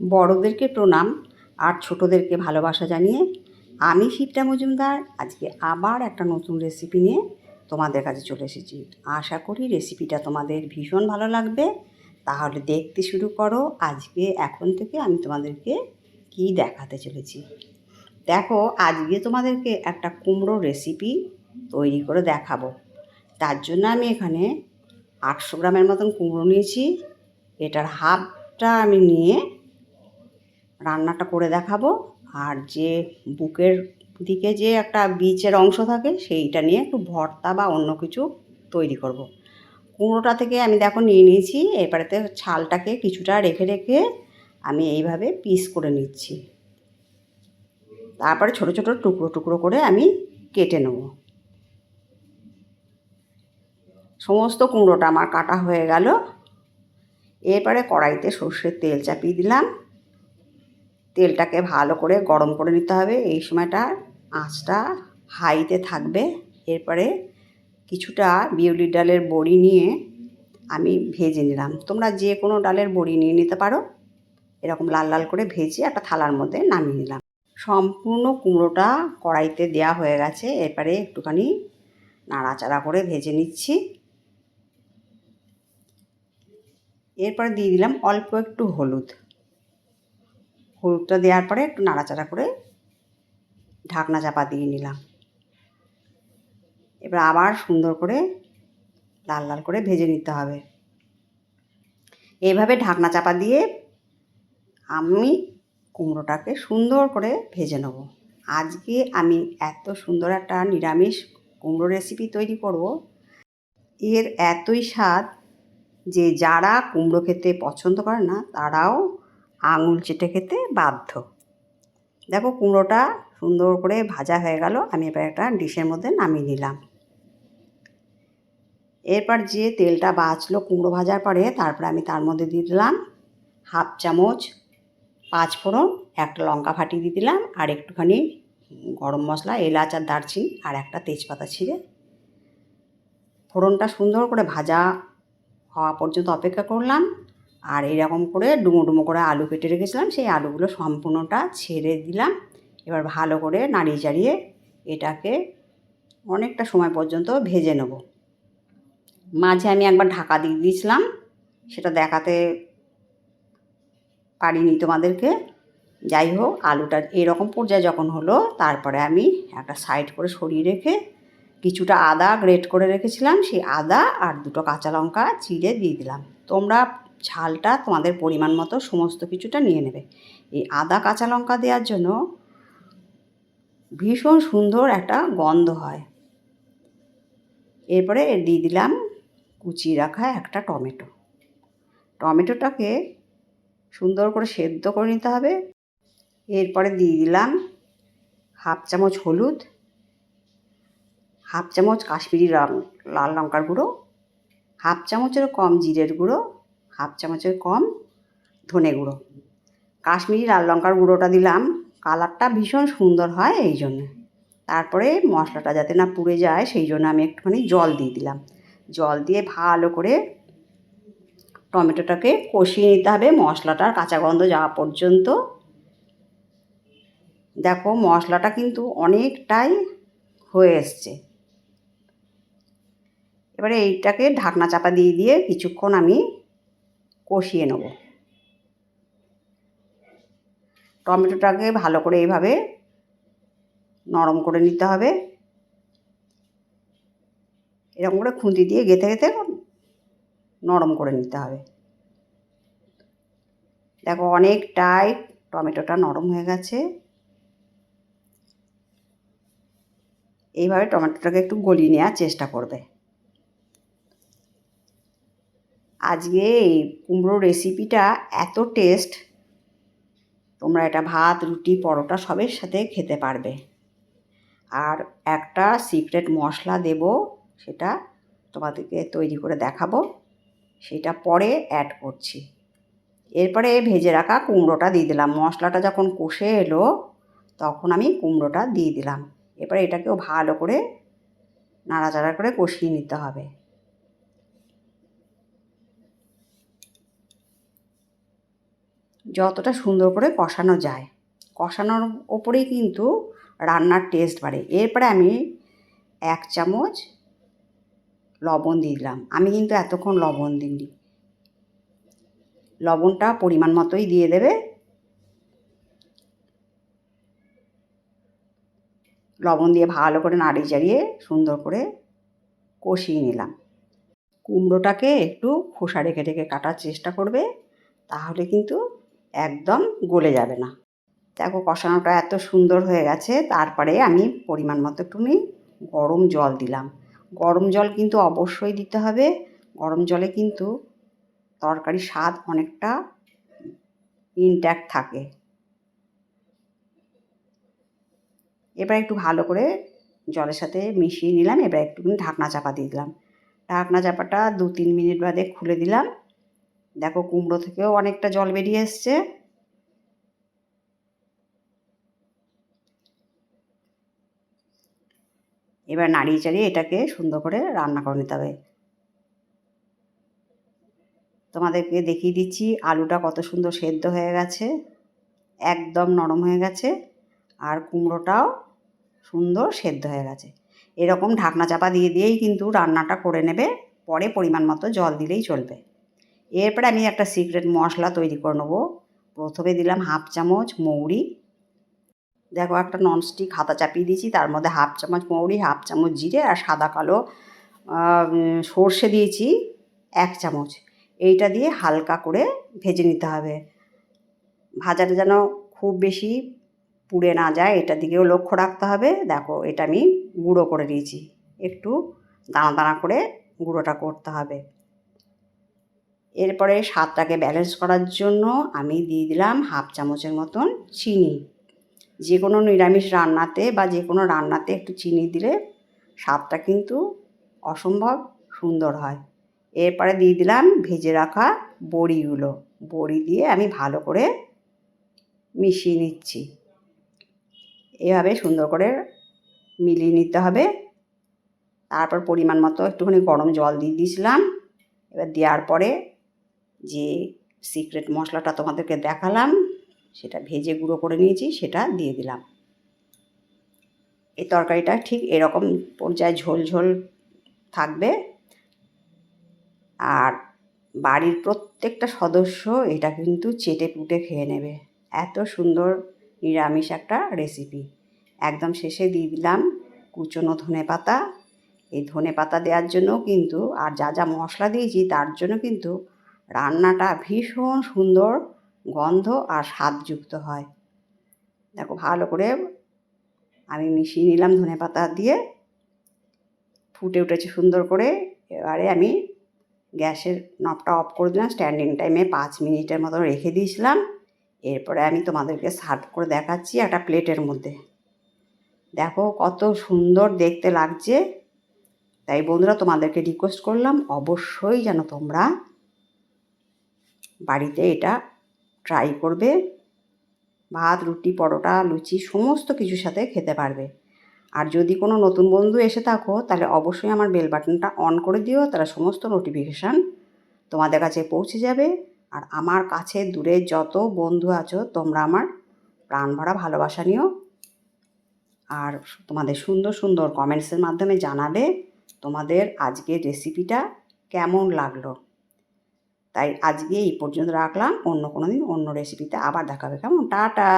বড়োদেরকে প্রণাম আর ছোটোদেরকে ভালোবাসা জানিয়ে আমি শিপ্রা মজুমদার। আজকে আবার একটা নতুন রেসিপি নিয়ে তোমাদের কাছে চলে এসেছি। আশা করি রেসিপিটা তোমাদের ভীষণ ভালো লাগবে। তাহলে দেখতে শুরু করো। আজকে এখন থেকে আমি তোমাদেরকে কি দেখাতে চলেছি। দেখো, আজকে তোমাদেরকে একটা কুমড়ো রেসিপি তৈরি করে দেখাবো। তার জন্য আমি এখানে আটশো গ্রামের মতন কুমড়ো নিয়েছি। এটার হাফটা আমি নিয়ে রান্নাটা করে দেখাবো। আর যে বুকের দিকে যে একটা বীচের অংশ থাকে, সেইটা নিয়ে একটু ভর্তা বা অন্য কিছু তৈরি করব। কুমড়োটা থেকে আমি দেখো নিয়ে নিয়েছি, এবারেতে ছালটাকে কিছুটা রেখে রেখে আমি এইভাবে পিস করে নিচ্ছি। তারপরে ছোট ছোট টুকরো টুকরো করে আমি কেটে নেব। সমস্ত কুমড়োটা আমার কাটা হয়ে গেল। এরপরে কড়াইতে সর্ষের তেল চাপিয়ে দিলাম। তেলটাকে ভালো করে গরম করে নিতে হবে। এই সময়টা আঁচটা হাইতে থাকবে। এরপরে কিছুটা বিউলির ডালের বড়ি নিয়ে আমি ভেজে নিলাম। তোমরা যে কোনো ডালের বড়ি নিয়ে নিতে পারো। এরকম লাল লাল করে ভেজে একটা থালার মধ্যে নামিয়ে নিলাম। সম্পূর্ণ কুমড়োটা কড়াইতে দেওয়া হয়ে গেছে। এরপরে একটুখানি নাড়াচাড়া করে ভেজে নিচ্ছি। এরপরে দিয়ে দিলাম অল্প একটু হলুদ। হলুদটা দেওয়ার পরে একটু নাড়াচাড়া করে ঢাকনা চাপা দিয়ে নিলাম। এবার আবার সুন্দর করে লাল লাল করে ভেজে নিতে হবে। এইভাবে ঢাকনা চাপা দিয়ে আমি কুমড়োটাকে সুন্দর করে ভেজে নেব। আজকে আমি এত সুন্দর একটা নিরামিষ কুমড়ো রেসিপি তৈরি করব। এর এতই স্বাদ যে যারা কুমড়ো খেতে পছন্দ করে না, তারাও আঙুল চেটে খেতে বাধ্য। দেখো কুমড়োটা সুন্দর করে ভাজা হয়ে গেল, আমি এবার একটা ডিশের মধ্যে নামিয়ে নিলাম। এরপর যে তেলটা বাঁচলো কুমড়ো ভাজার পরে, তারপরে আমি তার মধ্যে দিয়ে দিলাম হাফ চামচ পাঁচ ফোড়ন, একটা লঙ্কা ফাটিয়ে দিয়ে দিলাম, আর একটুখানি গরম মশলা, এলাচ আর দারচিনি, আর একটা তেজপাতা ছিঁড়ে। ফোড়নটা সুন্দর করে ভাজা হওয়া পর্যন্ত অপেক্ষা করলাম। আর এরকম করে ডুমো ডুমো করে আলু কেটে রেখেছিলাম, সেই আলুগুলো সম্পূর্ণটা ছেড়ে দিলাম। এবার ভালো করে নাড়িয়ে চাড়িয়ে এটাকে অনেকটা সময় পর্যন্ত ভেজে নেব। মাঝে আমি একবার ঢাকা দিয়ে দিয়েছিলাম, সেটা দেখাতে পারিনি তোমাদেরকে। যাই হোক, আলুটা এরকম পর্যায়ে যখন হলো, তারপরে আমি একটা সাইড করে সরিয়ে রেখে কিছুটা আদা গ্রেট করে রেখেছিলাম, সেই আদা আর দুটো কাঁচা লঙ্কা চিড়ে দিয়ে দিলাম। তোমরা ঝালটা তোমাদের পরিমাণ মতো সমস্ত কিছুটা নিয়ে নেবে। এই আদা কাঁচা লঙ্কা দেওয়ার জন্য ভীষণ সুন্দর একটা গন্ধ হয়। এরপরে দিয়ে দিলাম কুচি রাখা একটা টমেটো। টমেটোটাকে সুন্দর করে সেদ্ধ করে নিতে হবে। এরপরে দিয়ে দিলাম হাফ চামচ হলুদ, হাফ চামচ কাশ্মীরি লাল লঙ্কার গুঁড়ো, হাফ চামচের কম জিরের গুঁড়ো হাফ চামচের কম ধনে গুঁড়ো। কাশ্মীরি লাল লঙ্কার গুঁড়োটা দিলাম। কালারটা ভীষণ সুন্দর হয় এই জন্য। তারপরে মশলাটা যাতে না পুড়ে যায়, সেই জন্য আমি একটুখানি জল দিয়ে দিলাম। জল দিয়ে ভালো করে টমেটোটাকে কষিয়ে নিতে হবে। মশলাটার কাঁচা গন্ধ যাওয়া পর্যন্ত। দেখো মশলাটা কিন্তু অনেকটাই হয়ে এসছে। এবারে এইটাকে ঢাকনা চাপা দিয়ে দিয়ে কিছুক্ষণ আমি কষিয়ে নেব। টমেটোটাকে ভালো করে এইভাবে নরম করে নিতে হবে। এরকম করে খুন্তি দিয়ে গেঁথে গেঁথে নরম করে নিতে হবে। দেখো অনেকটাই টমেটোটা নরম হয়ে গেছে। এইভাবে টমেটোটাকে একটু গলিয়ে নেওয়ার চেষ্টা করবে। আজকে এই কুমড়ো রেসিপিটা এত টেস্ট তোমরা এটা ভাত, রুটি, পরোটা সবের সাথে খেতে পারবে। আর একটা সিক্রেট মশলা দেব, সেটা তোমাদেরকে তৈরি করে দেখাবো, সেটা পরে অ্যাড করছি। এরপরে ভেজে রাখা কুমড়োটা দিয়ে দিলাম। মশলাটা যখন কষে এলো, তখন আমি কুমড়োটা দিয়ে দিলাম। এরপরে এটাকেও ভালো করে নাড়াচাড়া করে কষিয়ে নিতে হবে। যতটা সুন্দর করে কষানো যায়। কষানোর ওপরেই কিন্তু রান্নার টেস্ট বাড়ে। এরপরে আমি এক চামচ লবণ দিলাম। আমি কিন্তু এতক্ষণ লবণ দিইনি। লবণটা পরিমাণ মতোই দিয়ে দেবে। লবণ দিয়ে ভালো করে নাড়িয়ে চাড়িয়ে সুন্দর করে কষিয়ে নিলাম। কুমড়োটাকে একটু খোসা রেখে রেখে কাটার চেষ্টা করবে, তাহলে কিন্তু একদম গলে যাবে না। দেখো কষানোটা এত সুন্দর হয়ে গেছে, তারপরে আমি পরিমাণ মতো একটুখানি গরম জল দিলাম। গরম জল কিন্তু অবশ্যই দিতে হবে, গরম জলে কিন্তু তরকারির স্বাদ অনেকটা ইনট্যাক্ট থাকে। এবার একটু ভালো করে জলের সাথে মিশিয়ে নিলাম, এবার একটুখানি ঢাকনা চাপা দিয়ে দিলাম। ঢাকনা চাপাটা দু তিন মিনিট বাদে খুলে দিলাম। দেখো কুমড়ো থেকেও অনেকটা জল বেরিয়ে এসছে। এবার নাড়িয়ে চাড়িয়ে এটাকে সুন্দর করে রান্না করে নিতে হবে। তোমাদেরকে দেখিয়ে দিচ্ছি, আলুটা কত সুন্দর সেদ্ধ হয়ে গেছে, একদম নরম হয়ে গেছে, আর কুমড়োটাও সুন্দর সেদ্ধ হয়ে গেছে। এরকম ঢাকনা চাপা দিয়ে দিয়েই কিন্তু রান্নাটা করে নেবে, পরে পরিমাণ মতো জল দিলেই চলবে। এরপরে আমি একটা সিক্রেট মশলা তৈরি করে নেব। প্রথমে দিলাম হাফ চামচ মৌরি। দেখো একটা ননস্টিক হাতা চাপিয়ে দিয়েছি, তার মধ্যে হাফ চামচ মৌরি, হাফ চামচ জিরে আর সাদা কালো সর্ষে দিয়েছি এক চামচ। এইটা দিয়ে হালকা করে ভেজে নিতে হবে। ভাজাটা যেন খুব বেশি পুড়ে না যায় এটার দিকেও লক্ষ্য রাখতে হবে। দেখো, এটা আমি গুঁড়ো করে দিয়েছি একটু দানা দানা করে গুঁড়োটা করতে হবে। এরপরে স্বাদটাকে ব্যালেন্স করার জন্য আমি দিয়ে দিলাম হাফ চামচের মতন চিনি। যে কোনো নিরামিষ রান্নাতে বা যে কোনো রান্নাতে একটু চিনি দিলে স্বাদটা কিন্তু অসম্ভব সুন্দর হয়। এরপরে দিয়ে দিলাম ভেজে রাখা বড়িগুলো। বড়ি দিয়ে আমি ভালো করে মিশিয়ে নিচ্ছি। এভাবে সুন্দর করে মিলিয়ে নিতে হবে। তারপর পরিমাণ মতো একটুখানি গরম জল দিয়ে দিয়েছিলাম। এবার দেওয়ার পরে যে সিক্রেট মশলাটা তোমাদেরকে দেখালাম, সেটা ভেজে গুঁড়ো করে নিয়েছি, সেটা দিয়ে দিলাম। এই তরকারিটা ঠিক এরকম পর্যায়ে ঝোল ঝোল থাকবে। আর বাড়ির প্রত্যেকটা সদস্য এটা কিন্তু চেটে পুটে খেয়ে নেবে। এত সুন্দর নিরামিষ একটা রেসিপি একদম শেষে দিয়ে দিলাম কুচনো ধনে পাতা। এই ধনে পাতা দেওয়ার জন্য কিন্তু আর যা যা মশলা দিয়েছি তার জন্য কিন্তু রান্নাটা ভীষণ সুন্দর গন্ধ আর স্বাদযুক্ত হয়। দেখো ভালো করে আমি মিশিয়ে নিলাম ধনে পাতা দিয়ে। ফুটে উঠেছে সুন্দর করে। এবারে আমি গ্যাসের নবটা অফ করে দিলাম, স্ট্যান্ডিং টাইমে পাঁচ মিনিটের মতো রেখে দিয়েছিলাম। এরপরে আমি তোমাদেরকে সার্ভ করে দেখাচ্ছি একটা প্লেটের মধ্যে। দেখো কত সুন্দর দেখতে লাগছে। তাই বন্ধুরা তোমাদেরকে রিকোয়েস্ট করলাম অবশ্যই যেন তোমরা বাড়িতে এটা ট্রাই করবে। ভাত, রুটি, পরোটা, লুচি, সমস্ত কিছুর সাথে খেতে পারবে। আর যদি কোনো নতুন বন্ধু এসে থাকো, তাহলে অবশ্যই আমার বেল বাটনটা অন করে দিও তাহলে সমস্ত নোটিফিকেশান তোমাদের কাছে পৌঁছে যাবে। আর আমার কাছে দূরে যত বন্ধু আছো, তোমরা আমার প্রাণ ভরা ভালোবাসা নিও। আর তোমাদের সুন্দর সুন্দর কমেন্টসের মাধ্যমে জানাবে তোমাদের আজকের রেসিপিটা কেমন লাগল। তাই আজকে এই পর্যন্ত রাখলাম। অন্য কোনো দিন অন্য রেসিপিতে আবার দেখাবে কেমন? টাটা!